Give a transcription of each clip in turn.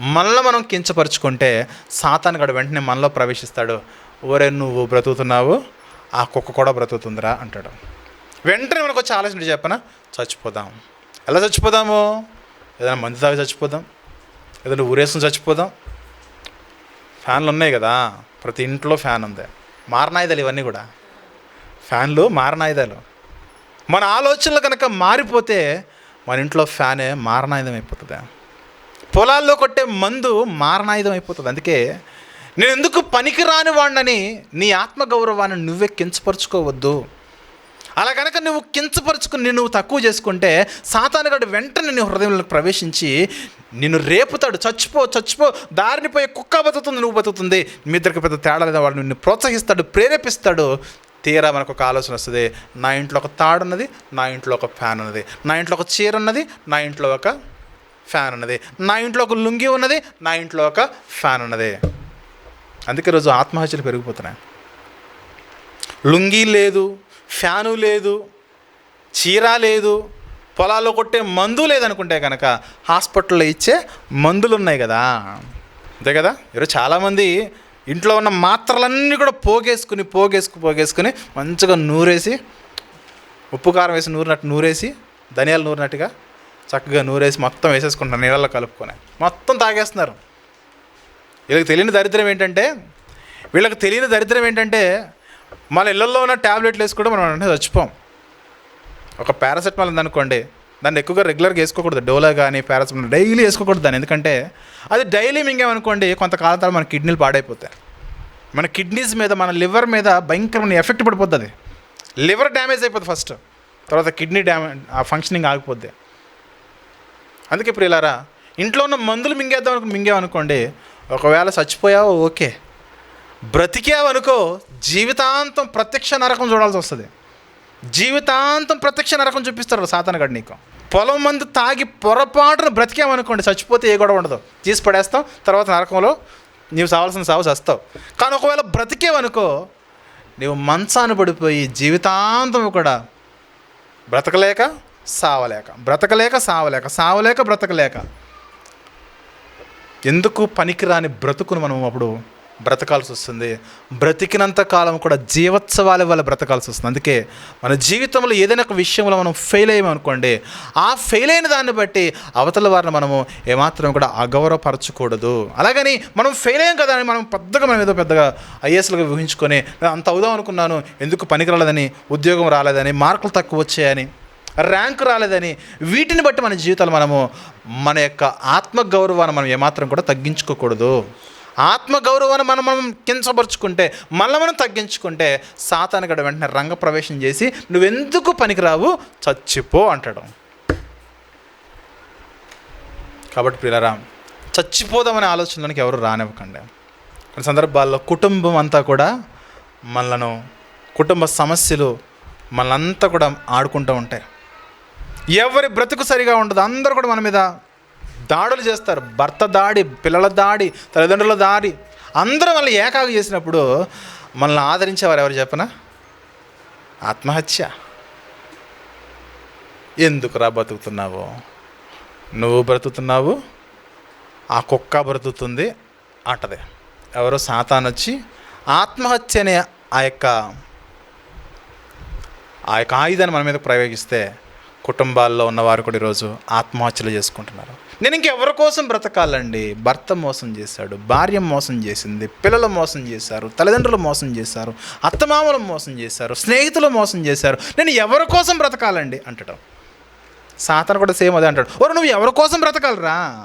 మనలో మనం కించపరుచుకుంటే సాతాను గడు వెంటనే మనలో ప్రవేశిస్తాడు. ఓరే నువ్వు బ్రతుకుతున్నావు ఆ కుక్క కూడా బ్రతుకుతుందిరా అంటాడు. వెంటనే మనకు వచ్చి ఆలోచన చెప్పన? చచ్చిపోదాం. ఎలా చచ్చిపోదాము? ఏదైనా మందు తాగి చచ్చిపోదాం? ఏదైనా ఊరేసుకుని చచ్చిపోదాం? ఫ్యాన్లు ఉన్నాయి కదా ప్రతి ఇంట్లో ఫ్యాన్ ఉంది. మారణాయుధాలు ఇవన్నీ కూడా. ఫ్యాన్లు మారణాయుధాలు మన ఆలోచనలు కనుక మారిపోతే మన ఇంట్లో ఫ్యానే మారణాయుధం అయిపోతుంది. పొలాల్లో కొట్టే మందు మారణాయుధం అయిపోతుంది అందుకే నేను ఎందుకు పనికిరాని వాడినని నీ ఆత్మగౌరవాన్ని నువ్వే కించపరుచుకోవద్దు. అలా కనుక నువ్వు కించపరుచుకుని నువ్వు తక్కువ చేసుకుంటే సాతానుగాడు వెంటనే నీ హృదయంలోకి ప్రవేశించి నిన్ను రేపుతాడు. చచ్చిపో చచ్చిపో దారిని పోయి కుక్క బతుకుతుంది నువ్వు బతుకుతుంది. మీ ఇద్దరికి పెద్ద తేడా లేదా? వాడు నిన్ను ప్రోత్సహిస్తాడు ప్రేరేపిస్తాడు. తీరా మనకు ఒక ఆలోచన వస్తుంది. నా ఇంట్లో ఒక తాడు ఉన్నది నా ఇంట్లో ఒక ఫ్యాన్ ఉన్నది నా ఇంట్లో ఒక చీర ఉన్నది నా ఇంట్లో ఒక ఫ్యాన్ ఉన్నది. నా ఇంట్లో ఒక లుంగి ఉన్నది నా ఇంట్లో ఒక ఫ్యాన్ ఉన్నది. అందుకే రోజు ఆత్మహత్యలు పెరిగిపోతున్నాయి. లుంగీ లేదు ఫ్యాను లేదు చీర లేదు పొలాల్లో కొట్టే మందు లేదనుకుంటే కనుక హాస్పిటల్లో ఇచ్చే మందులు ఉన్నాయి కదా. అంతే కదా? ఈరోజు చాలామంది ఇంట్లో ఉన్న మాత్రలన్నీ కూడా పోగేసుకుని పోగేసుకు పోగేసుకుని మంచిగా నూరేసి ఉప్పు కారం వేసి నూరినట్టు నూరేసి ధనియాలు నూరినట్టుగా చక్కగా నూరేసి మొత్తం వేసేసుకుంటున్నారు నీళ్ళలో కలుపుకొని. మొత్తం తాగేస్తున్నారు. వీళ్ళకి తెలియని దరిద్రం ఏంటంటే వీళ్ళకి తెలియని దరిద్రం ఏంటంటే మన ఇళ్ళల్లో ఉన్న ట్యాబ్లెట్లు వేసుకుంటే మనం వెంటనే చచ్చిపోం. ఒక పారాసెటమాల్ ఉందనుకోండి దాన్ని ఎక్కువగా రెగ్యులర్గా వేసుకోకూడదు. డోలా కానీ పారాసెటమాల్ డైలీ వేసుకోకూడదు దాన్ని. ఎందుకంటే అది డైలీ మింగామనుకోండి కొంతకాలం తర్వాత మన కిడ్నీలు పాడైపోతాయి. మన కిడ్నీస్ మీద మన లివర్ మీద భయంకరమైన ఎఫెక్ట్ పడిపోతుంది లివర్ డ్యామేజ్ అయిపోతుంది ఫస్ట్. తర్వాత కిడ్నీ డ్యామే ఆ ఫంక్షనింగ్ ఆగిపోద్ది. అందుకే ప్రియులారా ఇంట్లో ఉన్న మందులు మింగేద్దాం అనుకో అనుకోండి ఒకవేళ చచ్చిపోయావో ఓకే. బ్రతికేవనుకో జీవితాంతం ప్రత్యక్ష నరకం చూడాల్సి వస్తుంది. జీవితాంతం ప్రత్యక్ష నరకం చూపిస్తారు సాతానగడు నీకు. పొలం మందు తాగి పొరపాటున బ్రతికేమనుకోండి చచ్చిపోతే ఏ గొడవ ఉండదు. తీసి పడేస్తాం తర్వాత నరకంలో నీవు సావాల్సిన సావు చస్తావు. కానీ ఒకవేళ బ్రతికేవనుకో నీవు మంచాన పడిపోయి జీవితాంతం కూడా బ్రతకలేక సావలేక బ్రతకలేక సావలేక సావలేక బ్రతకలేక. ఎందుకు పనికిరాని బ్రతుకును మనం అప్పుడు బ్రతకాల్సి వస్తుంది? బ్రతికినంత కాలం కూడా జీవోత్సవాల వల్ల బ్రతకాల్సి వస్తుంది. అందుకే మన జీవితంలో ఏదైనా ఒక విషయంలో మనం ఫెయిల్ అయ్యామనుకోండి ఆ ఫెయిల్ అయిన దాన్ని బట్టి అవతల వారిని మనము ఏమాత్రం కూడా అగౌరవపరచకూడదు. అలాగని మనం ఫెయిల్ అయ్యాం కదా అని మనం పెద్దగా మనం ఏదో పెద్దగా ఐఏఎస్లుగా ఊహించుకొని "నేను అంత అవుదాం అనుకున్నాను ఎందుకు పనికి రాలేదని ఉద్యోగం రాలేదని మార్కులు తక్కువ వచ్చాయని ర్యాంక్ రాలేదని వీటిని బట్టి మన జీవితాలు మనము మన యొక్క ఆత్మగౌరవాన్ని మనం ఏమాత్రం కూడా తగ్గించుకోకూడదు. ఆత్మగౌరవాన్ని మనం మనం కించపరుచుకుంటే మళ్ళీ మనం తగ్గించుకుంటే సాతానుగడ వెంటనే రంగప్రవేశం చేసి నువ్వెందుకు పనికిరావు? చచ్చిపో అంటాడు. కాబట్టి ప్రియులరా చచ్చిపోదామనే ఆలోచనలోనికి ఎవరు రానివ్వకండి. కొన్ని సందర్భాల్లో కుటుంబం అంతా కూడా మనలను కుటుంబ సమస్యలు మనంతా కూడా ఆడుకుంటూ ఉంటాయి. ఎవరి బ్రతుకు సరిగా ఉండదు. అందరూ కూడా మన మీద దాడులు చేస్తారు. భర్త దాడి పిల్లల దాడి తల్లిదండ్రుల దాడి. అందరూ మనల్ని ఏకాగు చేసినప్పుడు మనల్ని ఆదరించేవారు ఎవరు చెప్పనా? ఆత్మహత్య. ఎందుకురా బ్రతుకుతున్నావు? నువ్వు బ్రతుకుతున్నావు ఆ కుక్క బ్రతుకుతుంది అంటది. ఎవరో సాతాన్ వచ్చి ఆత్మహత్య అనే ఆ యొక్క ఆ యొక్క ఆయుధాన్ని మన మీద ప్రయోగిస్తే కుటుంబాల్లో ఉన్నవారు కూడా ఈరోజు ఆత్మహత్యలు చేసుకుంటున్నారు. నేను ఇంకెవరి కోసం బ్రతకాలండి? భర్త మోసం చేశాడు భార్య మోసం చేసింది పిల్లలు మోసం చేశారు తల్లిదండ్రులు మోసం చేశారు అత్తమామలు మోసం చేశారు స్నేహితులు మోసం చేశారు. నేను ఎవరి కోసం బ్రతకాలండి? అంటడం. సాతను కూడా సేమ్ అదే అంటాడు. ఓరు నువ్వు ఎవరి కోసం బ్రతకాలరా?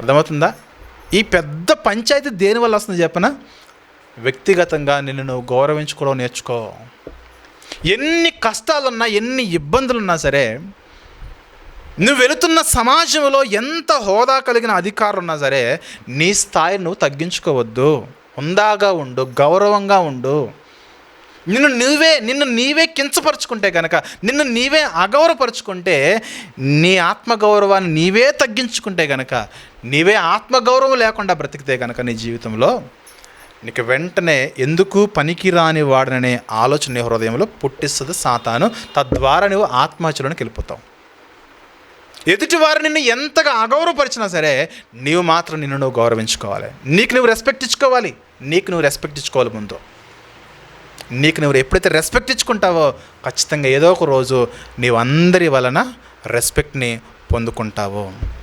అర్థమవుతుందా? ఈ పెద్ద పంచాయతీ దేనివల్ల వస్తుంది చెప్పనా? వ్యక్తిగతంగా నిన్ను నువ్వు గౌరవించుకోవడం నేర్చుకో. ఎన్ని కష్టాలున్నా ఎన్ని ఇబ్బందులున్నా సరే నువ్వు వెళుతున్న సమాజంలో ఎంత హోదా కలిగిన అధికారులు ఉన్నా సరే నీ స్థాయిని నువ్వు తగ్గించుకోవద్దు. హుందాగా ఉండు గౌరవంగా ఉండు. నిన్ను నువ్వే నిన్ను నీవే కించపరుచుకుంటే కనుక నిన్ను నీవే అగౌరవపరుచుకుంటే నీ ఆత్మగౌరవాన్ని నీవే తగ్గించుకుంటే కనుక నీవే ఆత్మగౌరవం లేకుండా బ్రతికితే కనుక నీ జీవితంలో నీకు వెంటనే ఎందుకు పనికిరాని వాడననే ఆలోచన నీ హృదయంలో పుట్టిస్తుంది సాతాను. తద్వారా నువ్వు ఆత్మహత్యలోనికి వెళ్ళిపోతావు. ఎదుటి వారు నిన్ను ఎంతగా అగౌరవపరిచినా సరే నీవు మాత్రం నిన్ను నువ్వు గౌరవించుకోవాలి. నీకు నువ్వు రెస్పెక్ట్ ఇచ్చుకోవాలి. నీకు నువ్వు రెస్పెక్ట్ ఇచ్చుకోవాలి ముందు. నీకు నువ్వు ఎప్పుడైతే రెస్పెక్ట్ ఇచ్చుకుంటావో ఖచ్చితంగా ఏదో ఒక రోజు నీవు అందరి వలన రెస్పెక్ట్ని పొందుకుంటావు.